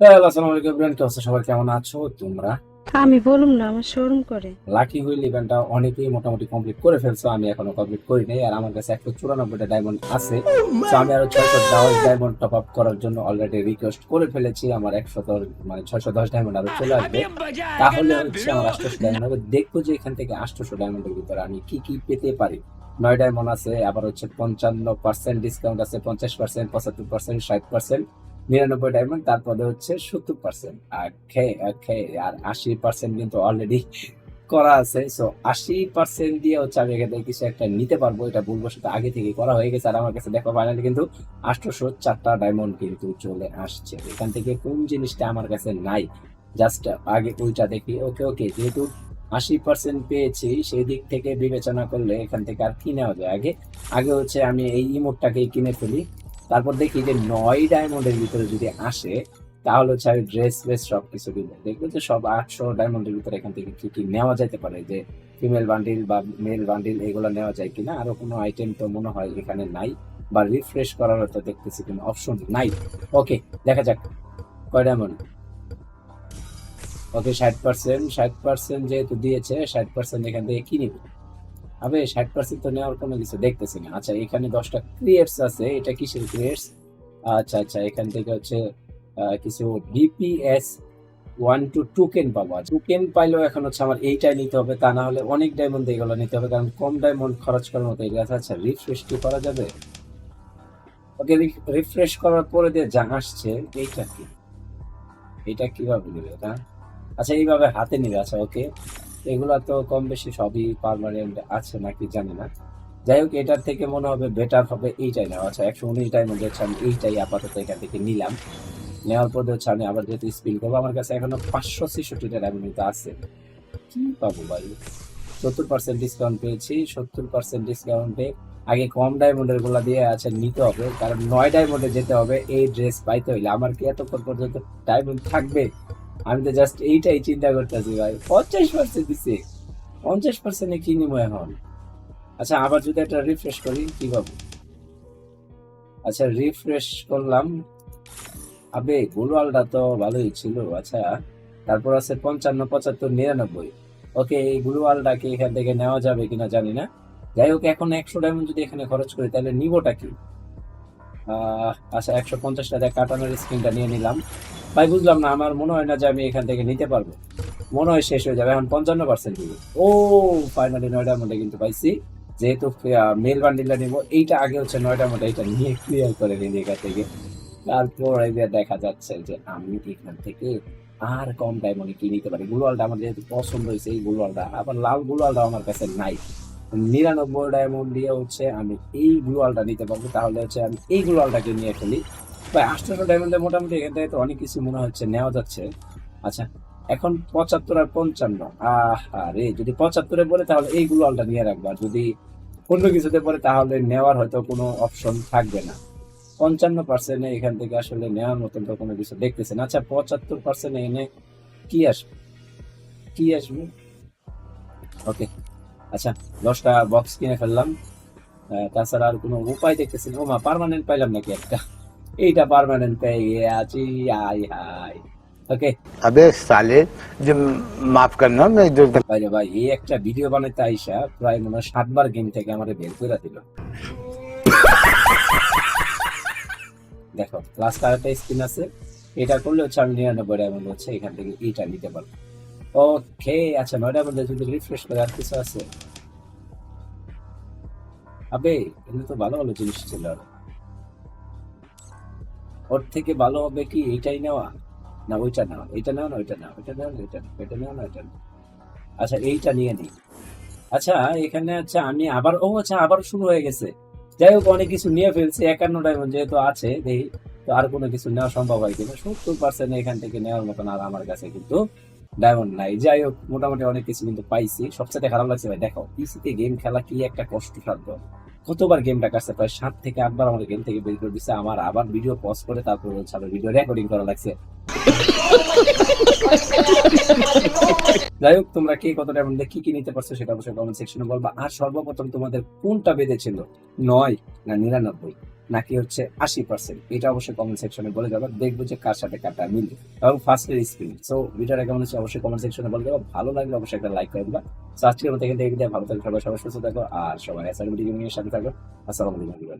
Hello আসসালামু আলাইকুম। Brain কি অবস্থা? সবাই কেমন আছো? তোমরা? আমি বলুম না আমার শোরুম করে। লাকি হুইল ইভেন্টটা অনেকেই মোটামুটি কমপ্লিট করে ফেলছো আমি এখনও কমপ্লিট করি নাই। আর আমার কাছে একশো চুরানব্বইটা ডায়মন্ড আছে। তো আমি আরও ছয়শো দশ ডায়মন্ড টপ আপ করার জন্য অলরেডি রিকোয়েস্ট করে ফেলেছি। আমার একশো মানে ছয়শো দশ ডায়মন্ড আরও চলে আসবে। তাহলে হচ্ছে আমার আটশোশো ডায়মন্ড হবে দেখব যে এখান থেকে আটশোশো ডায়মন্ডের ভিতরে আমি কি কি পেতে পারি। নয় ডায়মন্ড আছে আবার হচ্ছে পঞ্চান্ন পার্সেন্ট ডিসকাউন্ট আছে পঞ্চাশ পার্সেন্ট পঁচাত্তর পার্সেন্ট ষাট পার্সেন্ট নিরানব্বই ডায়মন্ড তারপরে হচ্ছে সত্তর পার্সেন্ট আর খে খে আর আশি পার্সেন্ট কিন্তু অলরেডি করা আছে। সো আশি পার্সেন্ট দিয়ে হচ্ছে আমি এখান কিছু একটা নিতে পারব। এটা সেটা আগে থেকে করা হয়ে গেছে। আর আমার কাছে দেখো ফাইনালি কিন্তু আটশোশো চারটা ডায়মন্ড কিন্তু চলে আসছে। এখান থেকে কোন জিনিসটা আমার কাছে নাই? জাস্ট আগে ওইটা দেখি। ওকে ওকে যেহেতু আশি পার্সেন্ট পেয়েছি সেই দিক থেকে বিবেচনা করলে এখান থেকে আর কি নেওয়া যায়? আগে আগে হচ্ছে আমি এই ইমোটটাকেই কিনে ফেলি। তারপর দেখি যে নয় ডায়মন্ডের ভিতরে যদি আসে, তাহলে হচ্ছে আমি ড্রেস ফ্রেস সব কিছু কিনবো। দেখব যে সব আটশো ডায়মন্ডের ভিতরে এখান থেকে কি কি নেওয়া যেতে পারে, যে ফিমেল বান্ডিল বা মেল বান্ডিল এগুলো নেওয়া যায় কিনা। আরও কোনো আইটেম তো মনে হয় এখানে নাই, বা রিফ্রেশ করার তো দেখতেছি কোনো অপশন নাই। ওকে দেখা যাক, কয় ডায়মন্ড ওকে ষাট পার্সেন্ট ষাট পার্সেন্ট যেহেতু দিয়েছে, ষাট পার্সেন্ট এখান থেকে কি আবে, ষাট পার্সেন্ট তো নেওয়ার কোনো কিছু দেখতেছি না। আচ্ছা এখানে দশটা ক্রিয়েটস আছে। এটা কিসের ক্রিয়েটস আচ্ছা আচ্ছা এখান থেকে হচ্ছে কিছু ডিপিএস ওয়ান টু টোকেন পাবো। টোকেন পাইলেও এখন হচ্ছে আমার এইটাই নিতে হবে। তা না হলে অনেক ডায়মন্ড এগুলো নিতে হবে, কারণ কম ডায়মন্ড খরচ করার মতো এগুলো আচ্ছা রিফ্রেশ কি করা যাবে? ওকে রিফ্রেশ করার পরে দিয়ে যা আসছে, এইটা কি? এটা কীভাবে নেবে, এটা? আচ্ছা এইভাবে হাতে নিবে। আচ্ছা ওকে। এগুলা তো কম বেশি সবই পারমানেন্ট আছে নাকি জানি না। যাই হোক, এটার থেকে মনে হবে বেটার হবে এইটাই নেওয়া। আচ্ছা একশো উনিশ ডায়মন্ড হচ্ছে আমি এইটাই আপাতত এখান থেকে নিলাম। নেওয়ার পর হচ্ছে আমি আবার যেহেতু স্পিন করব, আমার কাছে এখনও পাঁচশো ছেষট্টিটা ডায়মন্ড আছে। কি পাবো ভাই? সত্তর পার্সেন্ট ডিসকাউন্ট পেয়েছি, সত্তর পার্সেন্ট ডিসকাউন্টে আগে কম ডায়মন্ডেরগুলা দিয়ে আছে, নিতে হবে। কারণ নয় ডায়মন্ডে যেতে হবে, এই ড্রেস পাইতে হইলে। আমার কি এতক্ষণ পর্যন্ত ডায়মন্ড থাকবে? আমি তো জাস্ট এইটাই চিন্তা করতেছি ভাই। পঞ্চাশ পার্সেন্ট দিছে। পঞ্চাশ পার্সেন্টে কি নিবো এখন? আচ্ছা আবার যদি একটা রিফ্রেশ করি, কি পাবো? আচ্ছা রিফ্রেশ করলাম। আবে, গোলওয়ালটা তো ভালোই ছিল। আচ্ছা তারপর আছে পঞ্চান্ন, পঁচাত্তর, নিরানব্বই। ওকে, এই গ্লুয়ালটাকে এখান থেকে নেওয়া যাবে কিনা জানি না। যাই হোক, এখন একশো ডায়মন্ড যদি এখানে খরচ করি, তাহলে নিবোটা কি? আচ্ছা একশো পঞ্চাশ টাকা কাটানোর স্ক্রিনটা নিয়ে নিলাম। ভাই, বুঝলাম না, আমার মনে হয় না যে আমি এখান থেকে নিতে পারব। মনে হয় শেষ হয়ে যাবে, এখন পঞ্চান্ন পার্সেন্ট ও ফাইনালি নয়টা মধ্যে কিন্তু পাইছি। যেহেতু মেল বান্ডিলটা নিবো, এইটা আগে হচ্ছে নয়টা মধ্যে এইটা নিয়ে ক্লিয়ার করে নিই এখান থেকে। তারপর দেখা যাচ্ছে যে আমি এখান থেকে আর কম ডায়মন্ডে কি নিতে পারি? গুলোয়ালটা আমার যেহেতু পছন্দ হয়েছে, এই গুলোয়ালটা আবার লাল গুলোয়ালটা আমার কাছে নাই। নিরানব্বই ডায়মন্ড দিয়ে হচ্ছে আমি এই গ্লোয়ালটা নিতে পারব। তাহলে হচ্ছে আমি এই গ্লোয়ালটাকে নিয়ে ফেলি ভাই আটশোশো ডায়মন্ডে মোটামুটি এখান থেকে তো অনেক কিছু মনে হচ্ছে, নেওয়া যাচ্ছে। আচ্ছা এখন পঁচাত্তর আর পঞ্চান্ন। আহা রে, যদি পঁচাত্তরে পড়ে তাহলে এই গ্লোয়ালটা নিয়ে রাখব। আর যদি অন্য কিছুতে পড়ে তাহলে নেওয়ার হয়তো কোনো অপশন থাকবে না। পঞ্চান্ন পার্সেন্টে এখান থেকে আসলে নেওয়ার মতন তো কোনো কিছু দেখতেছেন আচ্ছা পঁচাত্তর পার্সেন্টে এনে কি আসবে কি আসবে? ওকে আচ্ছা দশটা বক্স কিনে ফেললাম। তাছাড়া আর কোনো উপায় দেখতেছি না। ওমা পার্মানেন্ট পাইলাম নাকি একটা? এইটা পার্মানেন্ট পেয়ে আছি আই হাই ওকে আবে সালে যে মাফ করনা আমি ভাই ভাই এই একটা ভিডিও বানাইতে আইসা প্রায় মনে সাতবার গেম থেকে আমারে বের করে দিল। দেখো লাস্ট আরেকটা স্ক্রিন আছে। এটা করলে হচ্ছে আমি নিরানব্বই ডায়মন্ড হচ্ছে এখান থেকে এইটা নিতে পারব। ওকে আচ্ছা নয় ডায়মন্ড যদি রিফ্রেশ করে আর কিছু আছে? আবে এগুলো তো ভালো ভালো জিনিস ছিল আর। ওর থেকে ভালো হবে কি এইটাই নেওয়া? না ওইটা নেওয়া এইটা নেওয়া না ওইটা নেওয়া ওইটা নেওয়া না ওইটা নেওয়া, ওইটা নেওয়া না ওইটা নেওয়া। আচ্ছা এইটা নিয়ে নিই। আচ্ছা এখানে আচ্ছা আমি আবার ও আচ্ছা আবার শুরু হয়ে গেছে। যাই হোক অনেক কিছু নিয়ে ফেলছি একান্ন ডায়মন্ড যেহেতু আছে দেখি তো আর কোনো কিছু নেওয়া সম্ভব হয় কিনা? সত্তর পার্সেন্ট এখান থেকে নেওয়ার মতন আর আমার কাছে কিন্তু ডায়মন্ড নাই। যাই হোক মোটামুটি অনেক কিছু কিন্তু পাইছি। সবচেয়ে খারাপ লাগছে ভাই দেখো পিসিতে গেম খেলা কি একটা কষ্ট সাধ্য কতবার গেমটা কাটছে? প্রায় সাত থেকে আটবার আমার গেম থেকে বের করে দিচ্ছে আমার আবার ভিডিও পজ করে তারপর হচ্ছে আবার ভিডিও রেকর্ডিং করা লাগছে। যাই হোক, তোমরা কে কতটা এমন কি কি নিতে পারছ সেটা অবশ্যই কমেন্ট সেকশনে বলবা। আর সর্বপ্রথম তোমাদের কোনটা বেঁধেছিল? নয় না নিরানব্বই, নাকি হচ্ছে আশি পার্সেন্ট এটা অবশ্যই কমেন্ট সেকশনে বলে দেবো দেখব যে কার সাথে কারটা মিলবে এবং ফার্স্টের স্পিন সো ভিডিওটা কেমন হচ্ছে অবশ্যই কমেন্ট সেকশনে বলে দেবো ভালো লাগলে অবশ্যই একটা লাইক করে দিবা। আজকের মতো এখান থেকে ভালো থাকবে সবাই সবাই সুস্থ থাকো, আর সবাই অ্যাসাইনমেন্ট সাথে থাকো আসসালামু আলাইকুম everyone.